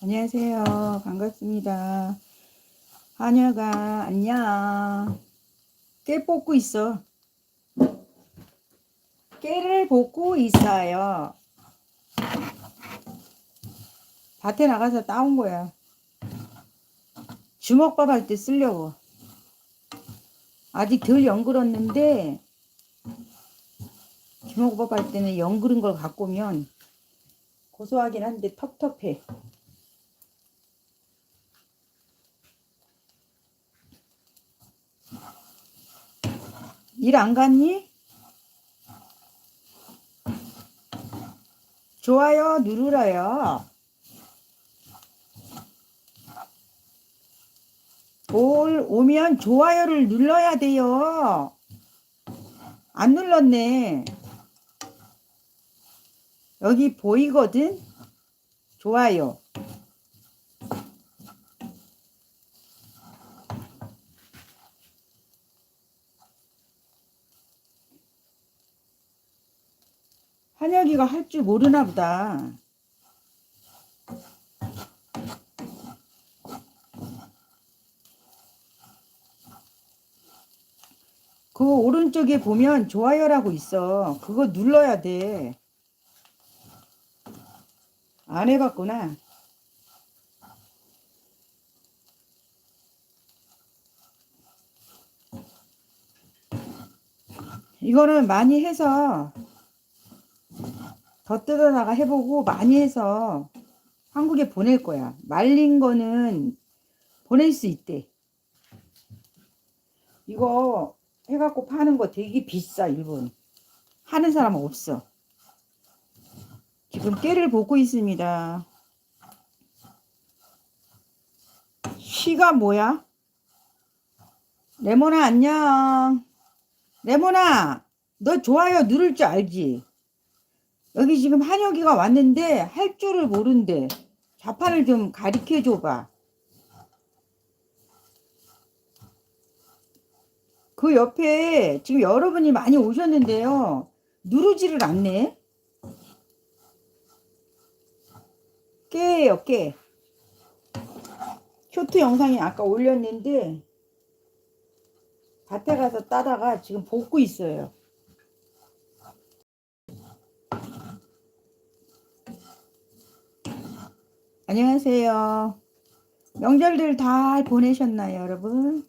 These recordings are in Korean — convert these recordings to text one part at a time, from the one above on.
안녕하세요. 반갑습니다. 하녀가 안녕. 깨 뽑고 있어. 깨를 뽑고 있어요. 밭에 나가서 따온 거야. 주먹밥 할 때 쓰려고. 아직 덜 연그렀는데 주먹밥 할 때는 연그른 걸 갖고 오면 고소하긴 한데 텁텁해. 일 안 갔니? 좋아요 누르라요. 올 오면 좋아요를 눌러야 돼요. 안 눌렀네. 여기 보이거든? 좋아요. 한혁이가 할 줄 모르나 보다. 그 오른쪽에 보면 좋아요라고 있어. 그거 눌러야 돼. 안 해봤구나. 이거는 많이 해서 더 뜯어다가 해보고 많이 해서 한국에 보낼 거야. 말린 거는 보낼 수 있대. 이거 해갖고 파는 거 되게 비싸, 일본. 하는 사람 없어. 지금 깨를 보고 있습니다. 쉬가 뭐야? 레모나 안녕. 레모나, 너 좋아요 누를 줄 알지? 여기 지금 한혁이가 왔는데 할 줄을 모른대. 자판을 좀 가르쳐 줘봐. 그 옆에 지금 여러분이 많이 오셨는데요. 누르지를 않네. 깨예요, 깨. 쇼트 영상이 아까 올렸는데 밭에 가서 따다가 지금 볶고 있어요. 안녕하세요. 명절들 잘 보내셨나요, 여러분?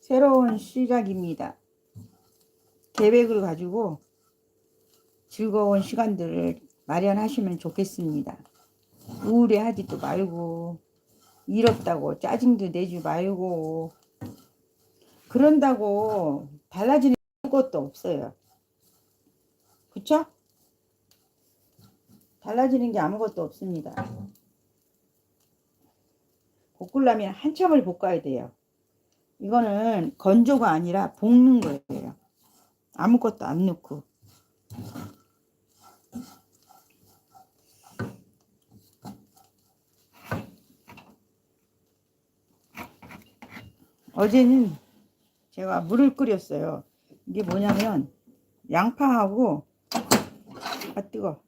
새로운 시작입니다. 계획을 가지고 즐거운 시간들을 마련하시면 좋겠습니다. 우울해하지도 말고 일 없다고 짜증도 내지 말고 그런다고 달라지는 것도 없어요. 그쵸? 달라지는 게 아무것도 없습니다. 볶으려면 한참을 볶아야 돼요. 이거는 건조가 아니라 볶는 거예요. 아무것도 안 넣고. 어제는 제가 물을 끓였어요. 이게 뭐냐면 양파하고 아 뜨거.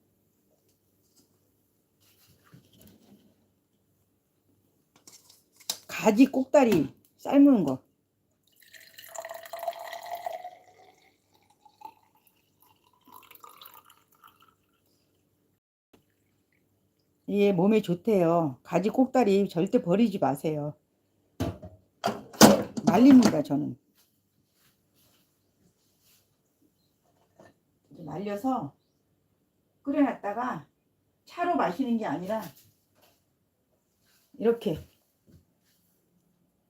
가지 꼭다리 삶는 거. 이게 몸에 좋대요. 가지 꼭다리 절대 버리지 마세요. 말립니다, 저는. 말려서 끓여놨다가 차로 마시는 게 아니라 이렇게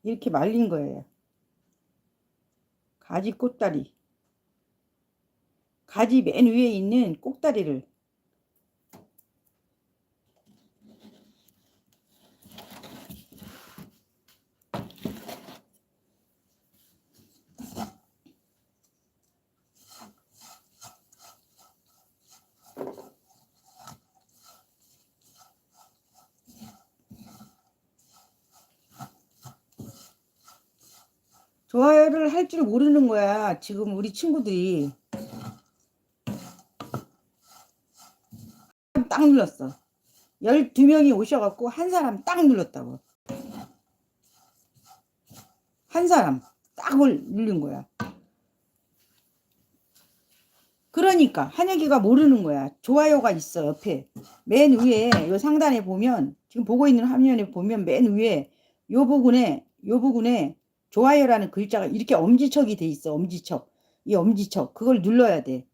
이렇게 말린 거예요. 가지 꼭다리. 가지 맨 위에 있는 꼭다리를 좋아요를 할 줄 모르는 거야. 지금 우리 친구들이. 딱 눌렀어. 12명이 오셔갖고 한 사람 딱 눌렀다고. 한 사람 딱을 누른 거야. 그러니까 한혁이가 모르는 거야. 좋아요가 있어 옆에 맨 위에 요 상단에 보면 지금 보고 있는 화면에 보면 맨 위에 요 부분에 요 부분에 좋아요라는 글자가 이렇게 엄지척이 돼 있어. 엄지척. 이 엄지척 그걸 눌러야 돼.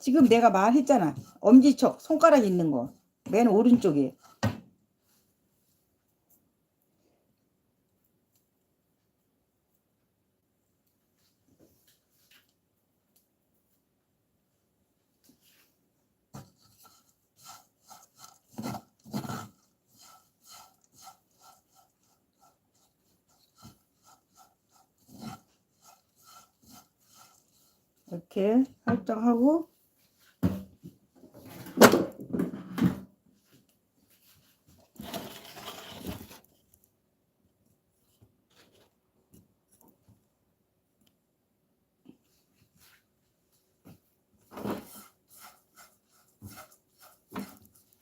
지금 내가 말했잖아. 엄지척 손가락 있는 거. 맨 오른쪽에. 이렇게 살짝 하고.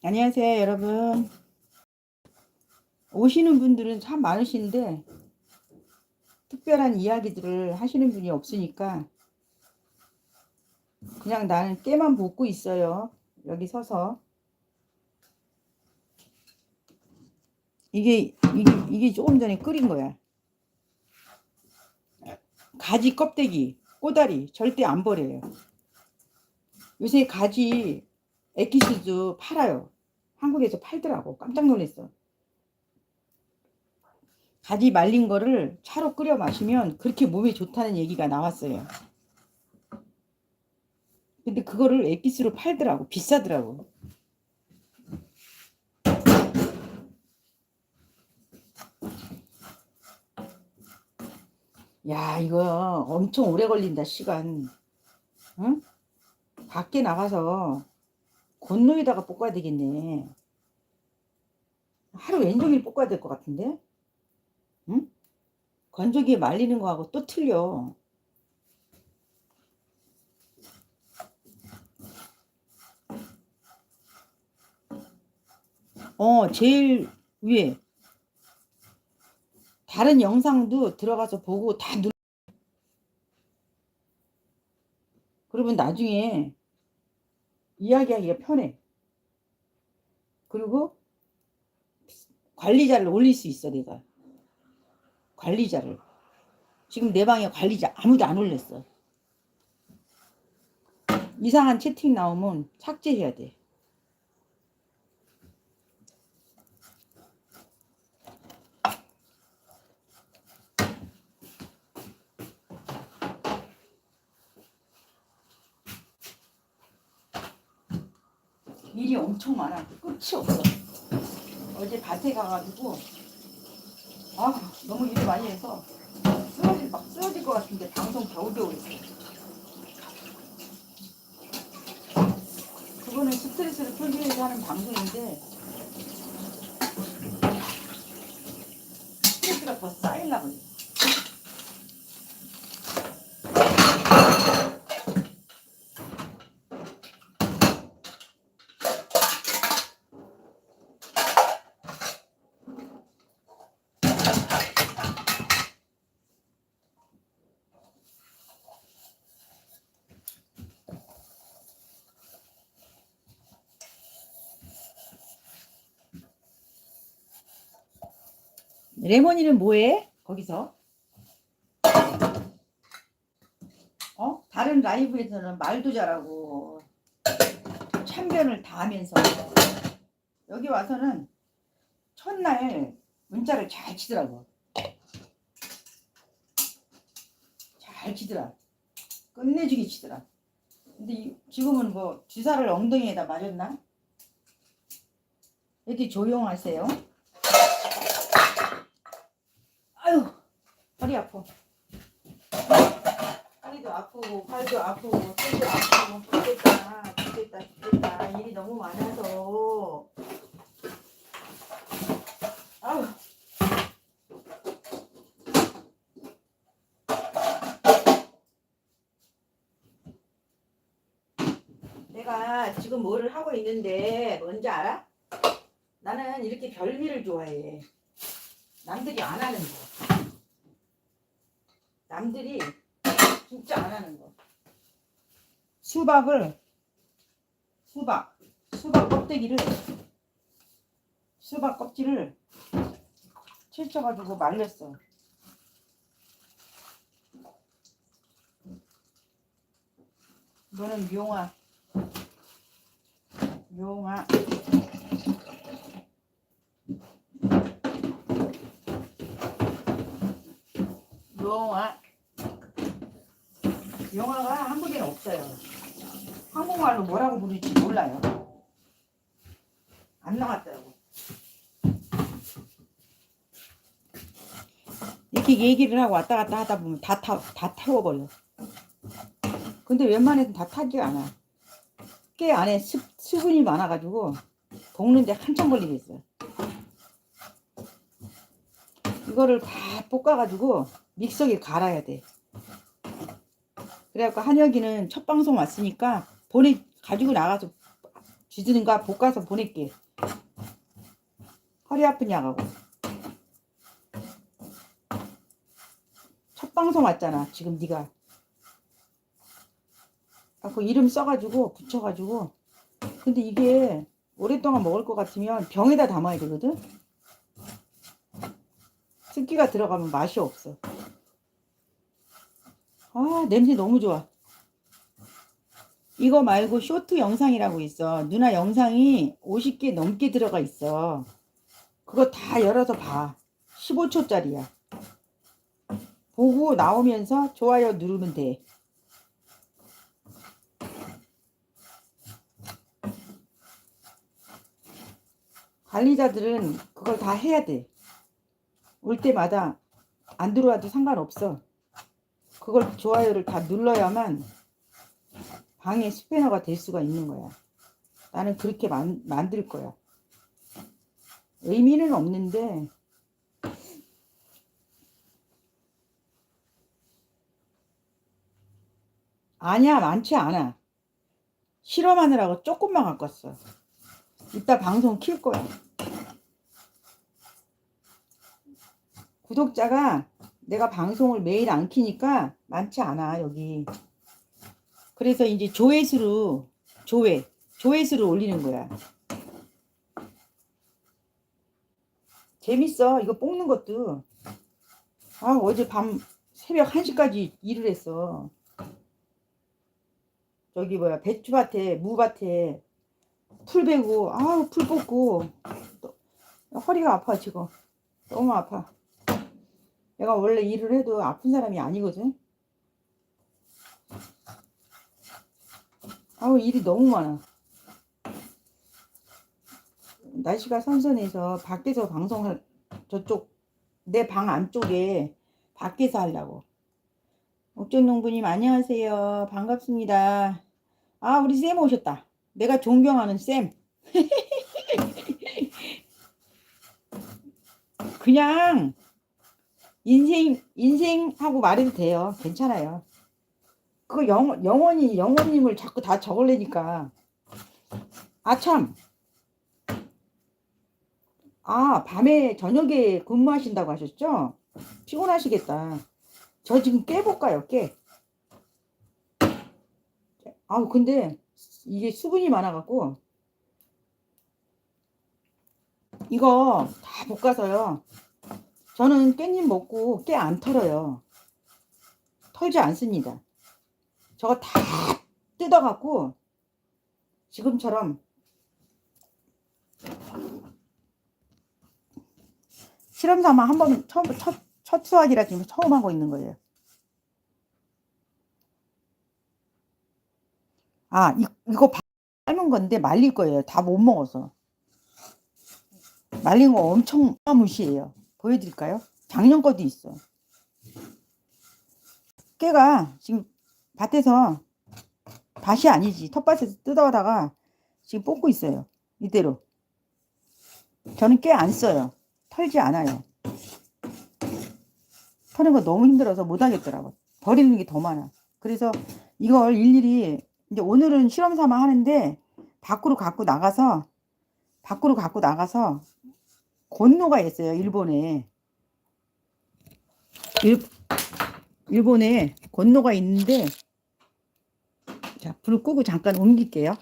안녕하세요 여러분. 오시는 분들은 참 많으신데 특별한 이야기들을 하시는 분이 없으니까 그냥 나는 깨만 볶고 있어요. 여기 서서. 이게, 이게, 이게 조금 전에 끓인 거야. 가지 껍데기, 꼬다리 절대 안 버려요. 요새 가지 에키스도 팔아요. 한국에서 팔더라고. 깜짝 놀랐어. 가지 말린 거를 차로 끓여 마시면 그렇게 몸에 좋다는 얘기가 나왔어요. 근데 그거를 엑기스로 팔더라고. 비싸더라고. 야, 이거 엄청 오래 걸린다, 시간. 응? 밖에 나가서 건노에다가 볶아야 되겠네. 하루 왼종일 볶아야 될 것 같은데? 응? 건조기에 말리는 거하고 또 틀려. 어, 제일 위에. 다른 영상도 들어가서 보고 다 눌. 그러면 나중에 이야기하기가 편해. 그리고 관리자를 올릴 수 있어, 내가. 관리자를. 지금 내 방에 관리자 아무도 안 올렸어. 이상한 채팅 나오면 삭제해야 돼. 일이 엄청 많아. 끝이 없어. 어제 밭에 가가지고 아 너무 일을 많이 해서 쓰러질 막 쓰러질 것 같은데 방송 겨우겨우 했어. 그거는 스트레스를 풀기 위해서 하는 방송인데 스트레스가 더 쌓이려고 그래. 레몬이는 뭐해? 거기서? 어? 다른 라이브에서는 말도 잘하고 참견을 다 하면서 여기 와서는 첫날 문자를 잘 치더라고. 잘 치더라. 끝내주게 치더라. 근데 이- 지금은 뭐 주사를 엉덩이에다 맞았나? 이렇게 조용하세요? 아프고 팔도 아프고 손도 아프고 죽겠다 죽겠다 죽겠다. 일이 너무 많아서. 아우. 내가 지금 뭐를 하고 있는데 뭔지 알아? 나는 이렇게 별미를 좋아해. 남들이 안 하는 거. 남들이 진짜 안 하는 거. 수박을 수박 수박 껍데기를 수박 껍질을 채쳐가지고 말렸어. 이거는 용화 용화 용화 용화가 한국에는 없어요. 한국말로 뭐라고 부를지 몰라요. 안 나왔더라고. 이렇게 얘기를 하고 왔다 갔다 하다 보면 다, 타, 다 태워버려. 근데 웬만해서는 다 타지 않아. 깨 안에 수, 수분이 많아가지고 볶는데 한참 걸리겠어요. 이거를 다 볶아가지고 믹서기에 갈아야 돼. 그래갖고 한혁이는 첫 방송 왔으니까 보내 가지고 나가서 주든가 볶아서 보낼게. 허리 아프냐고. 첫 방송 왔잖아. 지금 네가. 갖고 이름 써가지고 붙여가지고. 근데 이게 오랫동안 먹을 것 같으면 병에다 담아야 되거든. 습기가 들어가면 맛이 없어. 아 냄새 너무 좋아. 이거 말고 쇼트 영상이라고 있어. 누나 영상이 50개 넘게 들어가 있어. 그거 다 열어서 봐. 15초짜리야. 보고 나오면서 좋아요 누르면 돼. 관리자들은 그걸 다 해야 돼. 올 때마다 안 들어와도 상관없어. 그걸 좋아요를 다 눌러야만 방의 스패너가 될 수가 있는 거야. 나는 그렇게 만, 만들 거야. 의미는 없는데 아니야 많지 않아. 실험하느라고 조금만 갖고 왔어. 이따 방송 킬 거야. 구독자가 내가 방송을 매일 안 키니까 많지 않아 여기. 그래서 이제 조회수로 조회 조회수를 올리는 거야. 재밌어 이거 뽑는 것도. 아 어제 밤 새벽 1시까지 일을 했어. 저기 뭐야 배추밭에 무밭에 풀 베고 아우 풀 뽑고 또 허리가 아파 지금 너무 아파. 내가 원래 일을 해도 아픈 사람이 아니거든. 아우 일이 너무 많아. 날씨가 선선해서 밖에서 방송할 저쪽 내 방 안쪽에 밖에서 하려고. 옥전농부님 안녕하세요. 반갑습니다. 아 우리 쌤 오셨다. 내가 존경하는 쌤. 그냥 인생 인생하고 말해도 돼요. 괜찮아요. 그 영, 영원히 영원님을 자꾸 다 적을래니까. 아 참. 아 밤에 저녁에 근무하신다고 하셨죠? 피곤하시겠다. 저 지금 깨볼까요? 깨. 아우 근데 이게 수분이 많아갖고 이거 다 볶아서요. 저는 깻잎 먹고 깨 안 털어요. 털지 않습니다. 저거 다 뜯어갖고 지금처럼 실험 삼아 한번 처음 첫, 첫 수학이라 지금 처음 하고 있는 거예요. 아, 이, 이거 삶은 건데 말릴 거예요. 다 못 먹어서. 말린 거 엄청 무시해요. 보여드릴까요? 작년 것도 있어. 깨가 지금 밭에서 밭이 아니지 텃밭에서 뜯어다가 지금 뽑고 있어요. 이대로. 저는 깨 안 써요. 털지 않아요. 터는 거 너무 힘들어서 못 하겠더라고. 버리는 게 더 많아. 그래서 이걸 일일이 이제 오늘은 실험 삼아 하는데 밖으로 갖고 나가서 밖으로 갖고 나가서 건노가 있어요. 일본에 일, 일본에 건노가 있는데 자 불을 끄고 잠깐 옮길게요.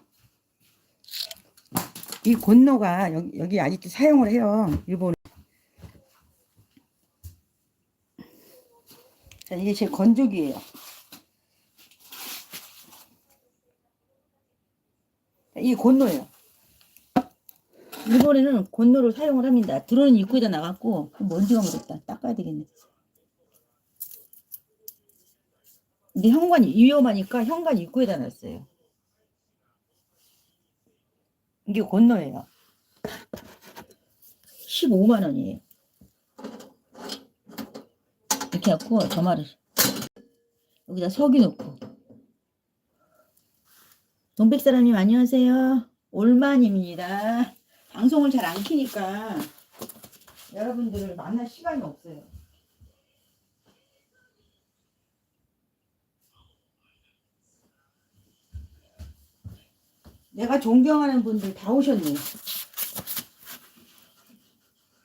이 건노가 여기, 여기 아직도 사용을 해요. 일본에. 자, 이게 제 건조기예요. 이 건노예요. 일본에는 건노를 사용을 합니다. 들어오는 입구에다 나갔고 먼지가 묻었다. 닦아야 되겠네. 근데 현관이 위험하니까 현관 입구에다 놨어요. 이게 건노예요. 15만 원이에요. 이렇게 해갖고 저말을 여기다 석유 넣고 동백 사람님 안녕하세요. 올만입니다. 방송을 잘 안 키니까 여러분들을 만날 시간이 없어요. 내가 존경하는 분들 다 오셨네.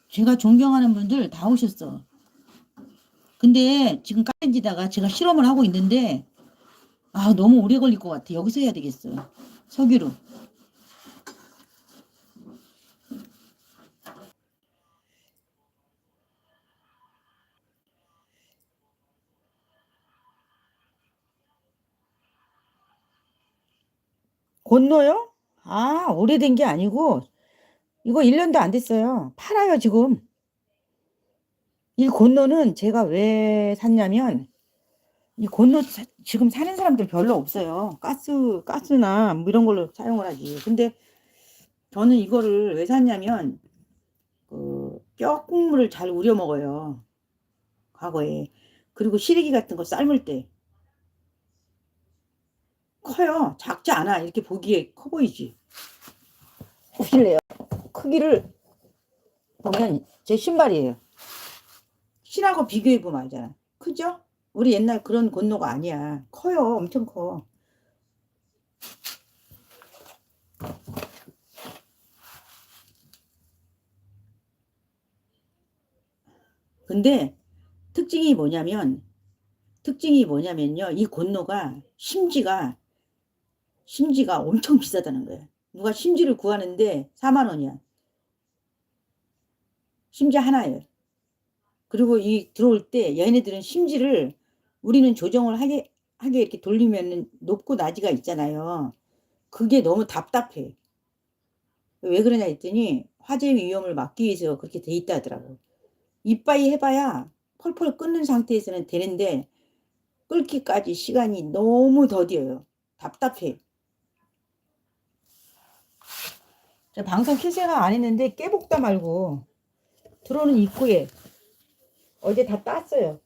제가 존경하는 분들 다 오셨어. 근데 지금 까렌지다가 제가 실험을 하고 있는데 아 너무 오래 걸릴 것 같아. 여기서 해야 되겠어. 석유로. 건너요? 아, 오래된 게 아니고, 이거 1년도 안 됐어요. 팔아요, 지금. 이 건너는 제가 왜 샀냐면, 이 건너 사- 지금 사는 사람들 별로 없어요. 가스, 가스나 뭐 이런 걸로 사용을 하지. 근데 저는 이거를 왜 샀냐면, 그, 뼈 국물을 잘 우려 먹어요. 과거에. 그리고 시래기 같은 거 삶을 때. 커요. 작지 않아. 이렇게 보기에 커 보이지. 보실래요? 크기를 보면 제 신발이에요. 신하고 비교해 보면 알잖아. 크죠? 우리 옛날 그런 건노가 아니야. 커요. 엄청 커. 근데 특징이 뭐냐면 특징이 뭐냐면요. 이 건노가 심지가 심지가 엄청 비싸다는 거야. 누가 심지를 구하는데 4만 원이야. 심지 하나예요. 그리고 이 들어올 때 얘네들은 심지를 우리는 조정을 하게 하게 이렇게 돌리면 높고 낮이가 있잖아요. 그게 너무 답답해. 왜 그러냐 했더니 화재 위험을 막기 위해서 그렇게 돼 있다 하더라고. 이빠이 해봐야 펄펄 끓는 상태에서는 되는데 끓기까지 시간이 너무 더뎌요. 답답해. 저 방송 안 했는데 깨복다 말고 들어오는 입구에 어제 다 땄어요.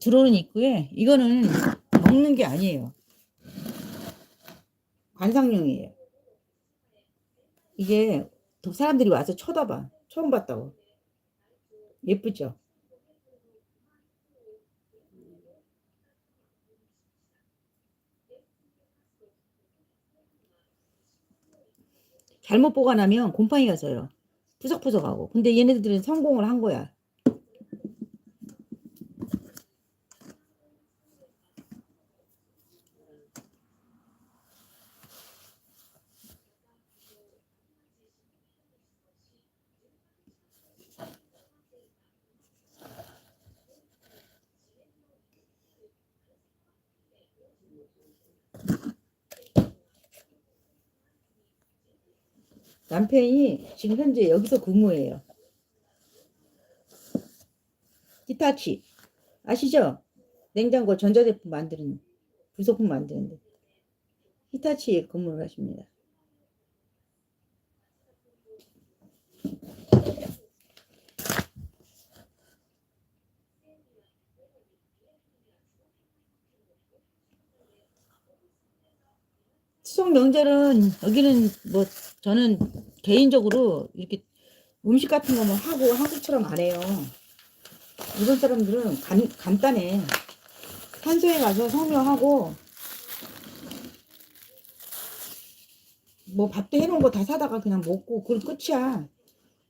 들어오는 입구에 이거는 먹는 게 아니에요. 관상용이에요. 이게 더 사람들이 와서 쳐다봐. 처음 봤다고. 예쁘죠? 잘못 보관하면 곰팡이가 져요. 푸석푸석하고. 근데 얘네들은 성공을 한 거야. 남편이 지금 현재 여기서 근무해요. 히타치 아시죠? 냉장고 전자제품 만드는 부속품 만드는데 히타치에 근무를 하십니다. 추석 명절은 여기는 뭐 저는 개인적으로 이렇게 음식 같은 거뭐 하고 한국처럼 안 해요. 일본 사람들은 간, 간단해. 산소에 가서 성묘하고 뭐 밥도 해놓은 거 다 사다가 그냥 먹고 그걸 끝이야.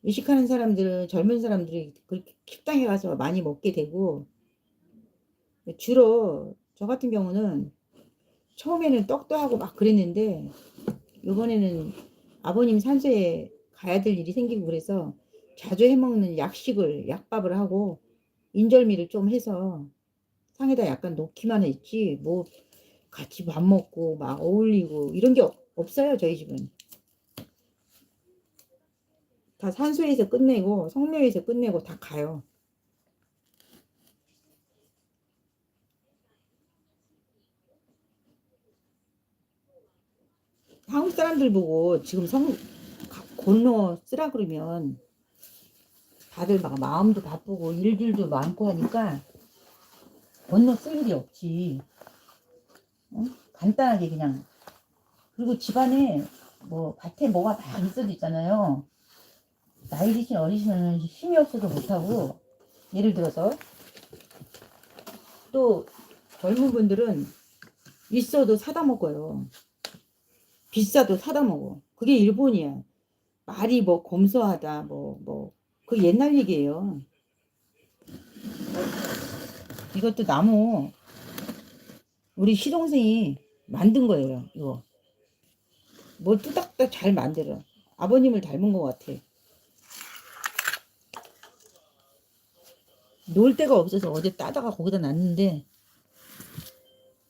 외식하는 사람들은 젊은 사람들이 그렇게 식당에 가서 많이 먹게 되고 주로 저 같은 경우는 처음에는 떡도 하고 막 그랬는데 이번에는 아버님 산소에 가야 될 일이 생기고 그래서 자주 해먹는 약식을 약밥을 하고 인절미를 좀 해서 상에다 약간 놓기만 했지 뭐 같이 밥 먹고 막 어울리고 이런 게 없어요 저희 집은. 다 산소에서 끝내고 성묘에서 끝내고 다 가요 한국 사람들 보고 지금 성 가- 건너 쓰라 그러면 다들 막 마음도 바쁘고 일들도 많고 하니까 건너 쓸 일이 없지. 어? 간단하게 그냥. 그리고 집안에 뭐 밭에 뭐가 막 있어도 있잖아요. 나이 드신 어르신은 힘이 없어서 못하고 예를 들어서 또 젊은 분들은 있어도 사다 먹어요. 비싸도 사다 먹어. 그게 일본이야. 말이 뭐 검소하다, 뭐, 뭐, 그 옛날 얘기예요. 이것도 나무, 우리 시동생이 만든 거예요, 이거. 뭘 뚜닥뚜닥 잘 만들어. 아버님을 닮은 것 같아. 놀 데가 없어서 어제 따다가 거기다 놨는데,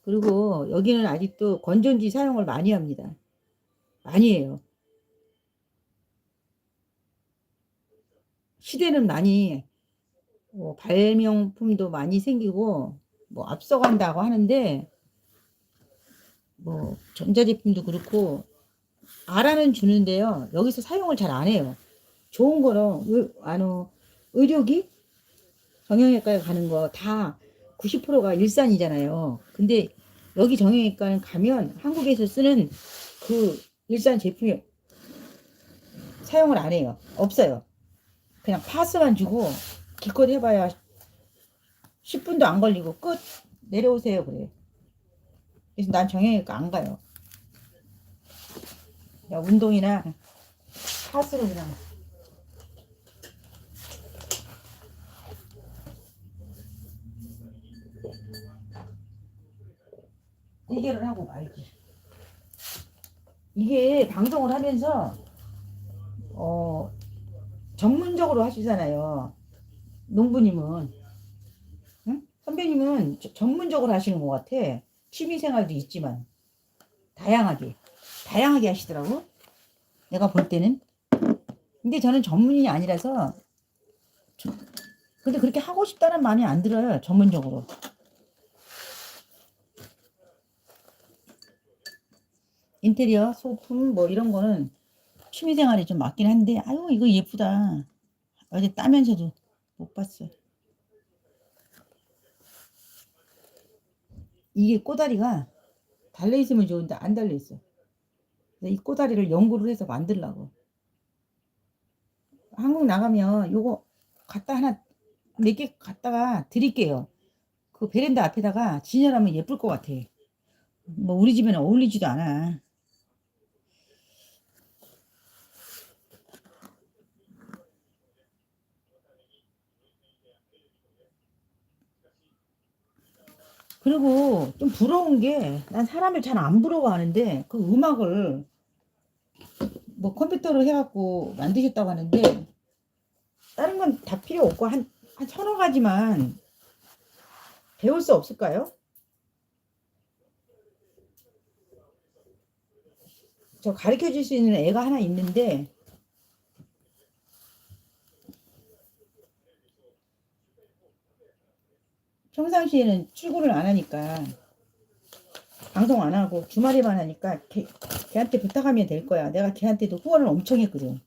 그리고 여기는 아직도 건전지 사용을 많이 합니다. 해요. 시대는 많이 뭐 발명품도 많이 생기고 뭐 앞서간다고 하는데 뭐 전자제품도 그렇고 알아는 주는데요. 여기서 사용을 잘 안 해요. 좋은 거는 의료기 정형외과에 가는 거 다 90%가 일산이잖아요. 근데 여기 정형외과는 가면 한국에서 쓰는 그 일산 제품이 사용을 안 해요. 없어요. 그냥 파스만 주고 기껏 해봐야 10분도 안 걸리고 끝 내려오세요 그래. 그래서 난 정형외과 안 가요. 야 운동이나 파스로 그냥 해결을 하고 말지. 이게 방송을 하면서 어 전문적으로 하시잖아요. 농부님은 응? 선배님은 저- 전문적으로 하시는 것 같아. 취미생활도 있지만 다양하게 다양하게 하시더라고. 내가 볼 때는. 근데 저는 전문인이 아니라서 저- 근데 그렇게 하고 싶다는 마음이 안 들어요. 전문적으로. 인테리어, 소품 뭐 이런 거는 취미생활이 좀 맞긴 한데 아유 이거 예쁘다. 어제 따면서도 못 봤어. 이게 꼬다리가 달려 있으면 좋은데 안 달려 있어. 그래서 이 꼬다리를 연구를 해서 만들라고. 한국 나가면 요거 갖다 하나 몇 개 갖다가 드릴게요. 그 베란다 앞에다가 진열하면 예쁠 것 같아. 뭐 우리 집에는 어울리지도 않아. 그리고 좀 부러운 게 난 사람을 잘 안 부러워하는데 그 음악을 뭐 컴퓨터로 해갖고 만드셨다고 하는데 다른 건 다 필요 없고 한, 한 서너 가지만 배울 수 없을까요? 저 가르쳐 줄 수 있는 애가 하나 있는데 평상시에는 출근을 안 하니까 방송 안 하고 주말에만 하니까 걔, 걔한테 부탁하면 될 거야. 내가 걔한테도 후원을 엄청 했거든.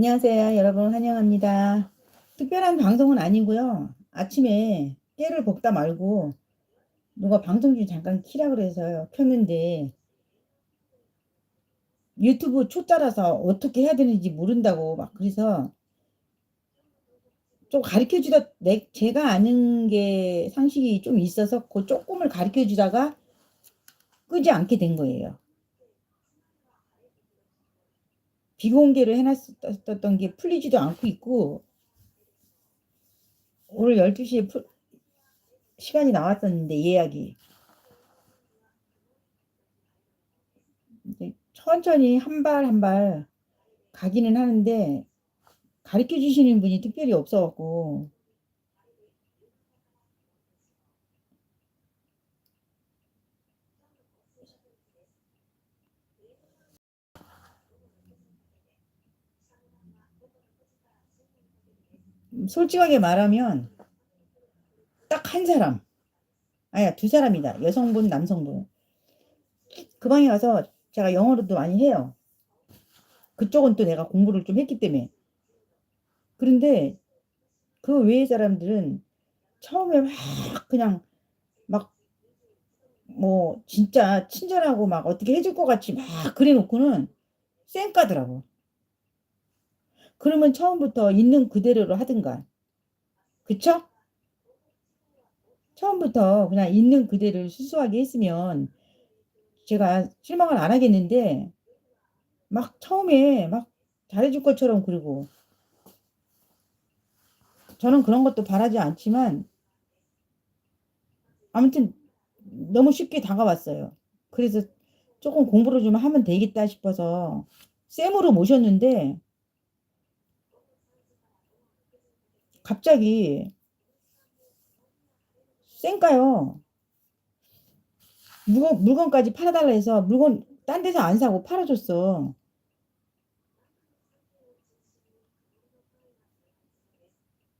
안녕하세요. 여러분 환영합니다. 특별한 방송은 아니고요. 아침에 깨를 볶다 말고 누가 방송 중 잠깐 키라 그래서 켰는데 유튜브 초짜라서 어떻게 해야 되는지 모른다고 막 그래서 좀 가르쳐 주다 내 제가 아는 게 상식이 좀 있어서 그 조금을 가르쳐 주다가 끄지 않게 된 거예요. 비공개로 해놨었던 게 풀리지도 않고 있고 오늘 12시에 풀, 시간이 나왔었는데 예약이. 천천히 한 발 한 발 가기는 하는데 가르쳐 주시는 분이 특별히 없어갖고 솔직하게 말하면 딱 한 사람. 아니야 두 사람이다. 여성분 남성분. 그 방에 가서 제가 영어로도 많이 해요. 그쪽은 또 내가 공부를 좀 했기 때문에. 그런데 그 외의 사람들은 처음에 막 그냥 막 뭐 진짜 친절하고 막 어떻게 해줄 것 같이 막 그래 놓고는 쌩까더라고 그러면 처음부터 있는 그대로로 하든가 그쵸? 처음부터 그냥 있는 그대로를 수수하게 했으면 제가 실망을 안 하겠는데 막 처음에 막 잘해줄 것처럼 그러고 저는 그런 것도 바라지 않지만 아무튼 너무 쉽게 다가왔어요. 그래서 조금 공부를 좀 하면 되겠다 싶어서 쌤으로 모셨는데 갑자기 쌩까요. 물건, 물건까지 팔아달라 해서 물건 딴 데서 안 사고 팔아줬어.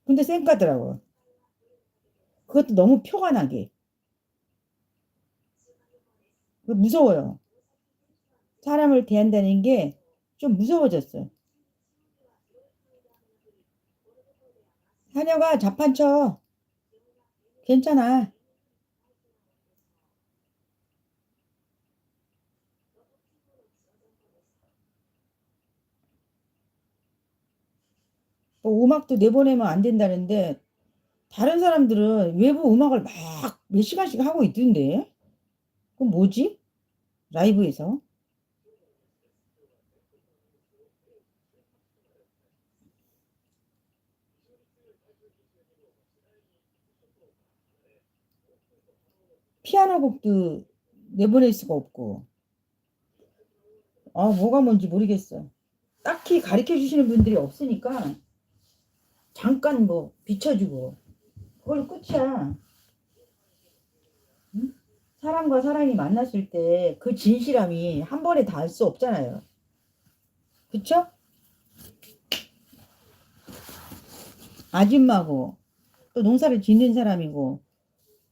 근데 쌩까더라고. 그것도 너무 표가 나게. 그 무서워요. 사람을 대한다는 게 좀 무서워졌어. 하녀가 자판 쳐. 괜찮아. 뭐 음악도 내보내면 안 된다는데 다른 사람들은 외부 음악을 막 몇 시간씩 하고 있던데 그건 뭐지? 라이브에서 피아노 곡도 내보낼 수가 없고. 아 뭐가 뭔지 모르겠어. 딱히 가르쳐 주시는 분들이 없으니까 잠깐 뭐 비춰주고. 그걸 끝이야. 응? 사람과 사람이 만났을 때 그 진실함이 한 번에 닿을 수 없잖아요. 그쵸? 아줌마고 또 농사를 짓는 사람이고